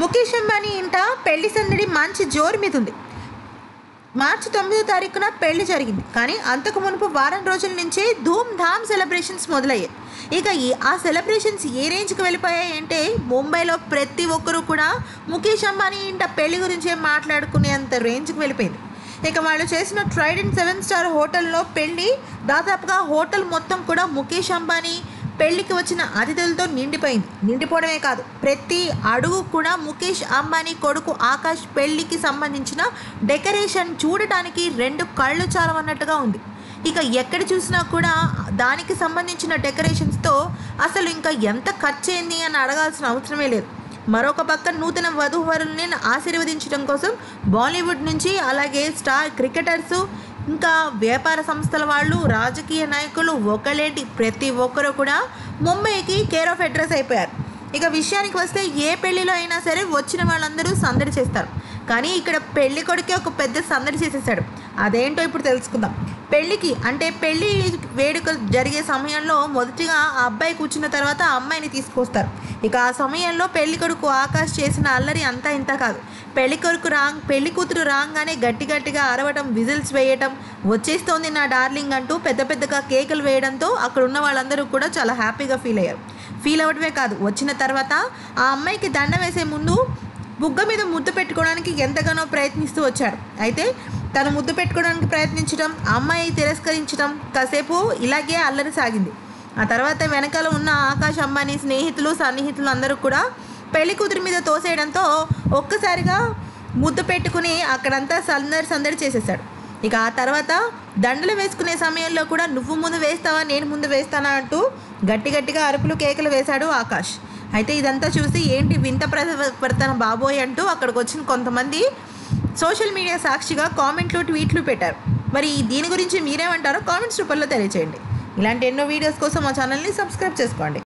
ముఖేష్ అంబానీ ఇంట పెళ్ళి సందడి మంచి జోరు మీద ఉంది. మార్చి తొమ్మిదో తారీఖున పెళ్ళి జరిగింది. కానీ అంతకు మునుపు వారం రోజుల నుంచే ధూమ్ ధామ్ సెలబ్రేషన్స్ మొదలయ్యాయి. ఇక ఈ ఆ సెలబ్రేషన్స్ ఏ రేంజ్కి వెళ్ళిపోయాయి అంటే ముంబైలో ప్రతి ఒక్కరూ కూడా ముఖేష్ అంబానీ ఇంట పెళ్ళి గురించే మాట్లాడుకునేంత రేంజ్కి వెళ్ళిపోయింది. ఇక వాళ్ళు చేసిన ట్రైడ్ అండ్ సెవెన్ స్టార్ హోటల్లో పెళ్ళి దాదాపుగా హోటల్ మొత్తం కూడా ముఖేష్ అంబానీ పెళ్ళికి వచ్చిన అతిథులతో నిండిపోయింది. నిండిపోవడమే కాదు ప్రతి అడుగు కూడా ముఖేష్ అంబానీ కొడుకు ఆకాష్ పెళ్ళికి సంబంధించిన డెకరేషన్ చూడటానికి రెండు కళ్ళు చాలవన్నట్టుగా ఉంది. ఇక ఎక్కడ చూసినా కూడా దానికి సంబంధించిన డెకరేషన్స్తో అసలు ఇంకా ఎంత ఖర్చు అయింది అని అడగాల్సిన అవసరమే లేదు. మరొక పక్క నూతన వధూవరుల్ని ఆశీర్వదించడం కోసం బాలీవుడ్ నుంచి అలాగే స్టార్ క్రికెటర్స్ ఇంకా వ్యాపార సంస్థల వాళ్ళు రాజకీయ నాయకులు ఒకలేంటి ప్రతి ఒక్కరు కూడా ముంబైకి కేర్ ఆఫ్ అడ్రస్ అయిపోయారు. ఇక విషయానికి వస్తే ఏ పెళ్ళిలో అయినా సరే వచ్చిన వాళ్ళందరూ సందడి చేస్తారు. కానీ ఇక్కడ పెళ్ళి కొడుకే ఒక పెద్ద సందడి చేసేసాడు. అదేంటో ఇప్పుడు తెలుసుకుందాం. పెళ్ళికి అంటే పెళ్ళి వేడుకలు జరిగే సమయంలో మొదటిగా ఆ అబ్బాయి కూర్చున్న తర్వాత ఆ అమ్మాయిని తీసుకొస్తారు. ఇక ఆ సమయంలో పెళ్ళి కొడుకు ఆకాష్ చేసిన అల్లరి అంతా ఇంత కాదు. పెళ్ళి కొడుకు రాంగ్ పెళ్ళి కూతురు రాగానే గట్టి గట్టిగా అరవటం విజిల్స్ వేయటం వచ్చేస్తోంది నా డార్లింగ్ అంటూ పెద్ద పెద్దగా కేకులు వేయడంతో అక్కడ ఉన్న వాళ్ళందరూ కూడా చాలా హ్యాపీగా ఫీల్ అయ్యారు. ఫీల్ అవ్వడమే కాదు వచ్చిన తర్వాత ఆ అమ్మాయికి దండ వేసే ముందు బుగ్గ మీద ముద్దు పెట్టుకోవడానికి ఎంతగానో ప్రయత్నిస్తూ వచ్చాడు అయితే తను ముద్దు పెట్టుకోవడానికి ప్రయత్నించడం అమ్మాయి తిరస్కరించడం కాసేపు ఇలాగే అల్లరి సాగింది. ఆ తర్వాత వెనకాల ఉన్న ఆకాష్ అంబానీ స్నేహితులు సన్నిహితులు అందరూ కూడా పెళ్ళి కూతురి మీద తోసేయడంతో ఒక్కసారిగా ముద్దు పెట్టుకుని అక్కడంతా సందడి సందడి చేసేసాడు ఇక ఆ తర్వాత దండలు వేసుకునే సమయంలో కూడా నువ్వు ముందు వేస్తావా నేను ముందు వేస్తానా అంటూ గట్టి గట్టిగా అరుపులు కేకలు వేశాడు ఆకాష్. అయితే ఇదంతా చూసి ఏంటి వింత ప్రవర్తన బాబోయ్ అంటూ అక్కడికి వచ్చిన కొంతమంది సోషల్ మీడియా సాక్షిగా కామెంట్లు ట్వీట్లు పెట్టారు. మరి దీని గురించి మీరేమంటారో కామెంట్స్ రూపంలో తెలియచేయండి. ఇలాంటి ఎన్నో వీడియోస్ కోసం మా ఛానల్ని సబ్స్క్రైబ్ చేసుకోండి.